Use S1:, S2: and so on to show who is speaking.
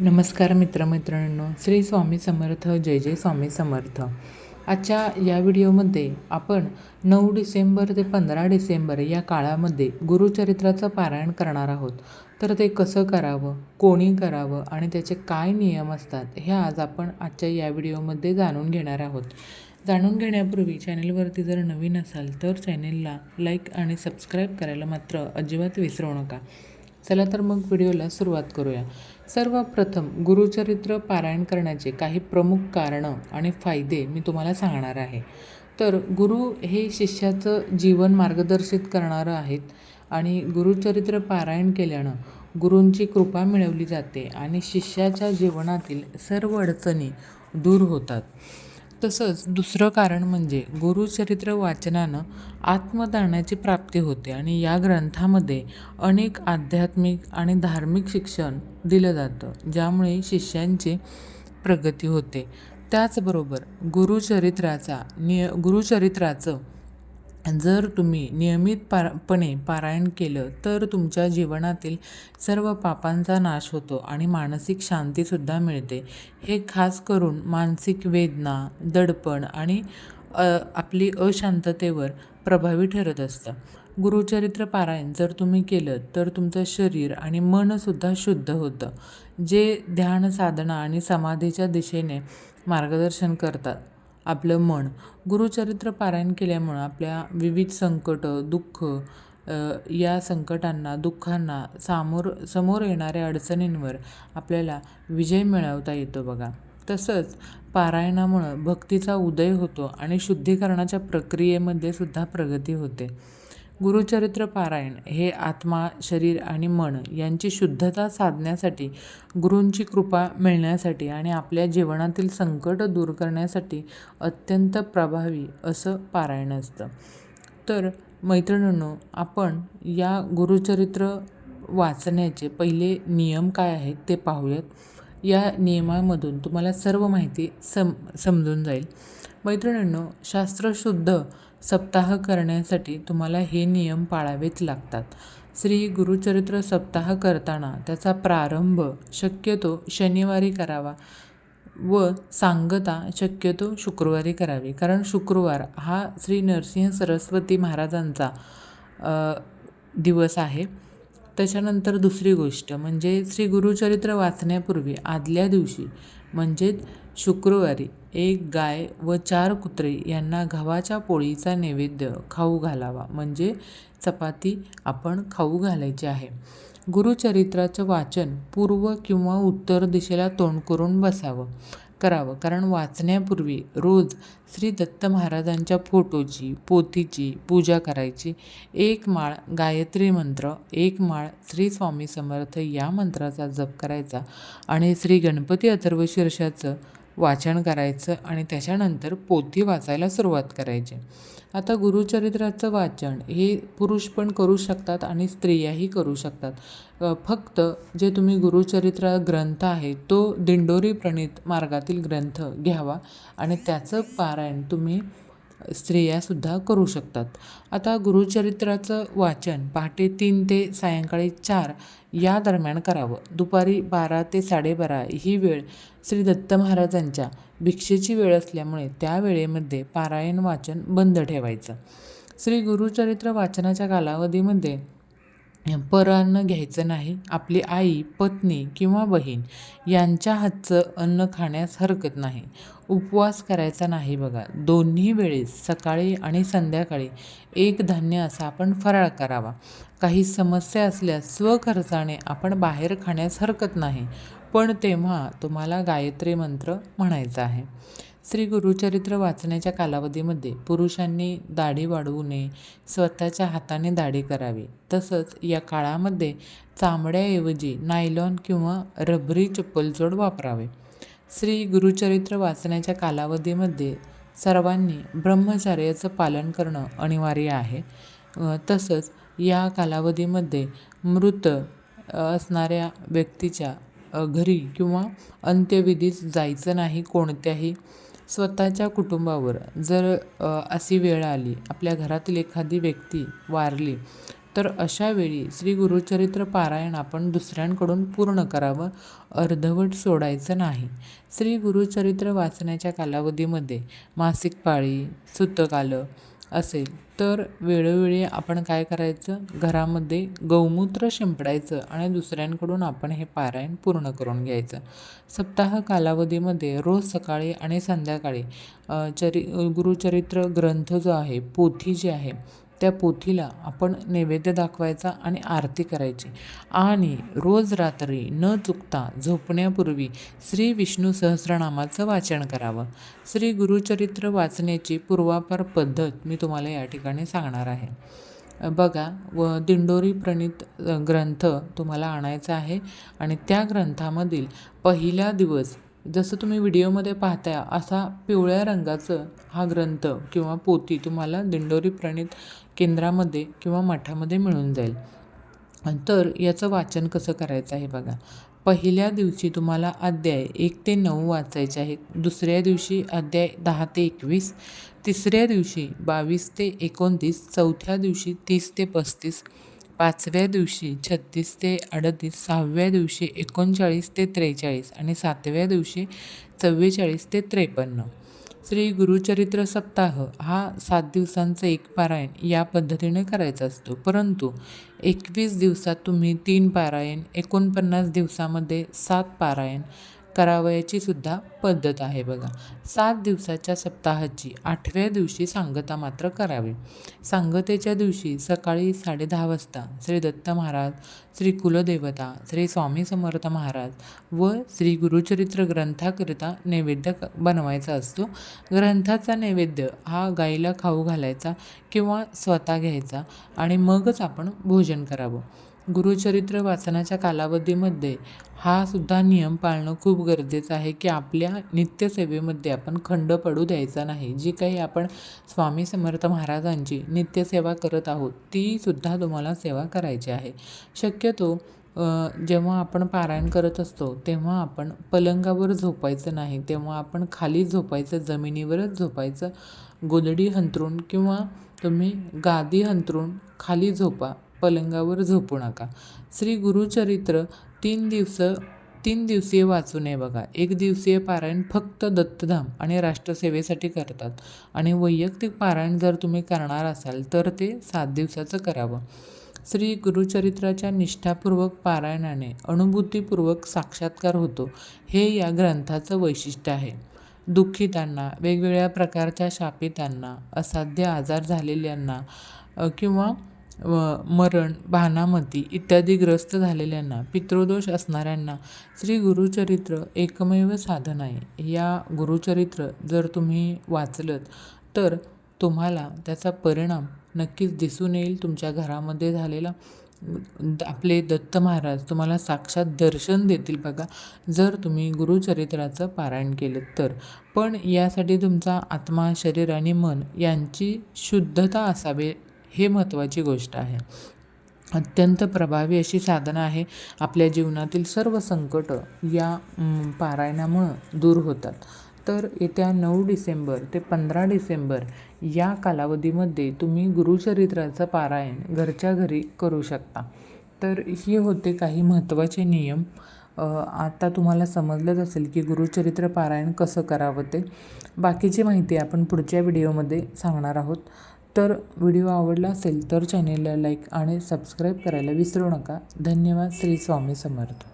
S1: नमस्कार मित्रमैत्रिणींनो श्री स्वामी समर्थ जय जय स्वामी समर्थ. आजच्या या व्हिडिओमध्ये आपण नऊ डिसेंबर ते पंधरा डिसेंबर या काळामध्ये गुरुचरित्राचं पारायण करणार आहोत. तर ते कसं करावं कोणी करावं आणि त्याचे काय नियम असतात हे आज आपण आजच्या या व्हिडिओमध्ये जाणून घेणार आहोत. जाणून घेण्यापूर्वी चॅनलवरती जर नवीन असाल तर चॅनेलला लाईक आणि सबस्क्राईब करायला मात्र अजिबात विसरू नका. चला तर मग व्हिडिओला सुरुवात करूया. सर्वप्रथम गुरुचरित्र पारायण करण्याचे काही प्रमुख कारणं आणि फायदे मी तुम्हाला सांगणार आहे. तर गुरु हे शिष्याचं जीवन मार्गदर्शित करणारं आहेत आणि गुरुचरित्र पारायण केल्यानं गुरूंची कृपा मिळवली जाते आणि शिष्याच्या जीवनातील सर्व अडचणी दूर होतात. तसंच दुसरं कारण म्हणजे गुरुचरित्र वाचनानं आत्मदानाची प्राप्ती होते आणि या ग्रंथामध्ये अनेक आध्यात्मिक आणि धार्मिक शिक्षण दिलं जातं ज्यामुळे शिष्यांची प्रगती होते. त्याचबरोबर गुरुचरित्राचा निय गुरुचरित्राचं जर तुम्ही नियमित पारपणे पारायण केलं तर तुमच्या जीवनातील सर्व पापांचा नाश होतो आणि मानसिक शांतीसुद्धा मिळते. हे खास करून मानसिक वेदना दडपण आणि आपली अशांततेवर प्रभावी ठरत असतं. गुरुचरित्र पारायण जर तुम्ही केलं तर तुमचं शरीर आणि मनसुद्धा शुद्ध होतं जे ध्यान साधना आणि समाधीच्या दिशेने मार्गदर्शन करतात. आपलं मन. गुरुचरित्र पारायण केल्यामुळं आपल्या विविध संकटं दुःख या संकटांना दुःखांना सामोर समोर येणाऱ्या अडचणींवर आपल्याला विजय मिळवता येतो बघा. तसंच पारायणामुळं भक्तीचा उदय होतो आणि शुद्धीकरणाच्या प्रक्रियेमध्ये सुद्धा प्रगती होते. गुरुचरित्र पारायण हे आत्मा शरीर आणि मन यांची शुद्धता साधण्यासाठी गुरूंची कृपा मिळण्यासाठी आणि आपल्या जीवनातील संकट दूर करण्यासाठी अत्यंत प्रभावी असं पारायण असतं. तर मैत्रिणींनो आपण या गुरुचरित्र वाचण्याचे पहिले नियम काय आहेत ते पाहूयात. या नियमामधून तुम्हाला सर्व माहिती सम समजून जाईल. मैत्रिणींनो शास्त्रशुद्ध सप्ताह करण्यासाठी तुम्हाला हे नियम पाळावेच लागतात. श्री गुरुचरित्र सप्ताह करताना त्याचा प्रारंभ शक्यतो शनिवारी करावा व सांगता शक्यतो शुक्रवारी करावी. कारण शुक्रवार हा श्री नरसिंह सरस्वती महाराजांचा दिवस आहे. त्याच्यानंतर दुसरी गोष्ट म्हणजे श्री गुरुचरित्र वाचण्यापूर्वी आदल्या दिवशी म्हणजेच शुक्रवारी एक गाय व चार कुत्रे यांना गव्हाच्या पोळीचा नैवेद्य खाऊ घालावा. म्हणजे चपाती आपण खाऊ घालायची आहे. गुरुचरित्राचं वाचन पूर्व किंवा उत्तर दिशेला तोंड करून बसावं. करावं. कारण वाचण्यापूर्वी रोज श्री दत्त महाराजांच्या फोटोची पोथीची पूजा करायची. एक माळ गायत्री मंत्र एक माळ श्री स्वामी समर्थ या मंत्राचा जप करायचा. आणि श्री गणपती अथर्व शीर्षाचं वाचन करायचं आणि त्याच्यानंतर पोथी वाचायला सुरुवात करायची. आता गुरुचरित्राचं वाचन हे पुरुष पण करू शकतात आणि स्त्रियाही करू शकतात. फक्त जे तुम्ही गुरुचरित्र ग्रंथ आहे तो दिंडोरी प्रणित मार्गातील ग्रंथ घ्यावा आणि त्याचं पारायण तुम्ही स्त्रियासुद्धा करू शकतात. आता गुरुचरित्राचं वाचन पहाटे तीन ते सायंकाळी चार या दरम्यान करावं. दुपारी बारा ते साडेबारा ही वेळ श्री दत्त महाराजांच्या भिक्षेची वेळ असल्यामुळे त्या वेळेमध्ये पारायण वाचन बंद ठेवायचं. श्री गुरुचरित्र वाचनाच्या कालावधीमध्ये परान्न घ्यायचं नाही. आपली आई पत्नी किंवा बहीण यांच्या हातचं अन्न खाण्यास हरकत नाही. उपवास करायचा नाही बघा. दोन्ही वेळेस सकाळी आणि संध्याकाळी एक धान्य असा आपण फराळ करावा. काही समस्या असल्यास स्वखर्चाने आपण बाहेर खाण्यास हरकत नाही. पण तेव्हा तुम्हाला गायत्री मंत्र म्हणायचा आहे. श्री गुरुचरित्र वाचण्याच्या कालावधीमध्ये पुरुषांनी दाढी वाढवू नये स्वतःच्या हाताने दाढी करावी. तसंच या काळामध्ये चामड्याऐवजी नायलॉन किंवा रबरी चप्पलचोड वापरावे. श्री गुरुचरित्र वाचण्याच्या कालावधीमध्ये सर्वांनी ब्रह्मचार्याचं पालन करणं अनिवार्य आहे. तसंच या कालावधीमध्ये मृत असणाऱ्या व्यक्तीच्या घरी किंवा अंत्यविधीस जायचं नाही कोणत्याही स्वतःच्या कुटुंबावर जर अशी वेळ आली आपल्या घरातील एखादी व्यक्ती वारली तर अशा वेळी श्री गुरुचरित्र पारायण आपण दुसऱ्यांकडून पूर्ण करावं अर्धवट सोडायचं नाही. श्री गुरुचरित्र वाचण्याच्या कालावधीमध्ये मासिक पाळी सुतकालं असेल तर वेळोवेळी आपण काय करायचं? घरामध्ये गौमूत्र शिंपडायचं आणि दुसऱ्यांकडून आपण हे पारायण पूर्ण करून घ्यायचं. सप्ताह कालावधीमध्ये रोज सकाळी आणि संध्याकाळी चरि गुरुचरित्र ग्रंथ जो आहे पोथी जी आहे त्या पोथीला आपण नैवेद्य दाखवायचा आणि आरती करायची. आणि रोज रात्री न चुकता झोपण्यापूर्वी श्री विष्णू सहस्रनामाचं वाचन करावं. श्री गुरुचरित्र वाचण्याची पूर्वापार पद्धत मी तुम्हाला या ठिकाणी सांगणार आहे. बघा व दिंडोरी प्रणित ग्रंथ तुम्हाला आणायचा आहे आणि त्या ग्रंथामधील पहिला दिवस जसं तुम्ही व्हिडिओमध्ये पाहताय असा पिवळ्या रंगाचं हा ग्रंथ किंवा पोती तुम्हाला दिंडोरी प्रणित केंद्रामध्ये किंवा मठामध्ये मिळून जाईल. तर याचं वाचन कसं करायचं आहे बघा. पहिल्या दिवशी तुम्हाला अध्याय एक ते नऊ वाचायचे आहेत. दुसऱ्या दिवशी अध्याय दहा ते एकवीस तिसऱ्या दिवशी बावीस ते एकोणतीस चौथ्या दिवशी तीस ते पस्तीस पाचव्या दिवशी छत्तीस ते अडतीस सहाव्या दिवशी एकोणचाळीस ते त्रेचाळीस आणि सातव्या दिवशी चव्वेचाळीस ते त्रेपन्न. श्री गुरुचरित्र सप्ताह हा सात दिवसांचं एक पारायण या पद्धतीने करायचा असतो. परंतु एकवीस दिवसात तुम्ही तीन पारायण एकोणपन्नास दिवसामध्ये सात पारायण करावयाची सुद्धा पद्धत आहे बघा. सात दिवसाच्या सप्ताहाची आठव्या दिवशी सांगता मात्र करावी. सांगतेच्या दिवशी सकाळी साडेदहा वाजता श्री दत्त महाराज श्री कुलदेवता श्री स्वामी समर्थ महाराज व श्री गुरुचरित्र ग्रंथाकरिता नैवेद्य बनवायचा असतो. ग्रंथाचा नैवेद्य हा गाईला खाऊ घालायचा किंवा स्वतः घ्यायचा आणि मगच आपण भोजन करावं. गुरुचरित्र वाचनाच्या कालावधीमध्ये हा सुद्धा नियम पाळणं खूप गरजेचं आहे की आपल्या नित्यसेवेमध्ये आपण खंड पडू द्यायचा नाही. जी काही आपण स्वामी समर्थ महाराजांची नित्यसेवा करत आहोत तीसुद्धा तुम्हाला सेवा करायची आहे. शक्यतो जेव्हा आपण पारायण करत असतो तेव्हा आपण पलंगावर झोपायचं नाही. तेव्हा आपण खाली झोपायचं जमिनीवरच झोपायचं गोदडी हंतरून किंवा तुम्ही गादी हंतरून खाली झोपा. पलंगावर झोपू नका. श्री गुरुचरित्र तीन दिवस तीन दिवसीय वाचू नये बघा. एक दिवसीय पारायण फक्त दत्तधाम आणि राष्ट्रसेवेसाठी करतात. आणि वैयक्तिक पारायण जर तुम्ही करणार असाल तर ते सात दिवसाचं करावं. श्री गुरुचरित्राच्या निष्ठापूर्वक पारायणाने अनुभूतीपूर्वक साक्षात्कार होतो. हे या ग्रंथाचं वैशिष्ट्य आहे. दुःखितांना वेगवेगळ्या प्रकारच्या शापितांना असाध्य आजार झालेल्यांना किंवा व मरण भानामती इत्यादी ग्रस्त झालेल्यांना पितृदोष असणाऱ्यांना श्री गुरुचरित्र एकमेव साधन आहे. या गुरुचरित्र जर तुम्ही वाचलत तर तुम्हाला त्याचा परिणाम नक्कीच दिसून येईल. तुमच्या घरामध्ये झालेला आपले दत्त महाराज तुम्हाला साक्षात दर्शन देतील बघा. जर तुम्ही गुरुचरित्राचं पारायण केलं तर. पण यासाठी तुमचा आत्मा शरीर आणि मन यांची शुद्धता असावे हे महत्त्वाची गोष्ट आहे. अत्यंत प्रभावी अशी साधनं आहे आपल्या जीवनातील सर्व संकट या पारायणामुळं दूर होतात. तर येत्या नऊ डिसेंबर ते पंधरा डिसेंबर या कालावधीमध्ये तुम्ही गुरुचरित्राचं पारायण घरच्या घरी करू शकता. तर हे होते काही महत्त्वाचे नियम. आता तुम्हाला समजलंच असेल की गुरुचरित्र पारायण कसं करावं ते. बाकीची माहिती आपण पुढच्या व्हिडिओमध्ये सांगणार आहोत. तर व्हिडिओ आवडला असेल तर चॅनेलला लाईक आणि सबस्क्राईब करायला विसरू नका. धन्यवाद. श्री स्वामी समर्थ.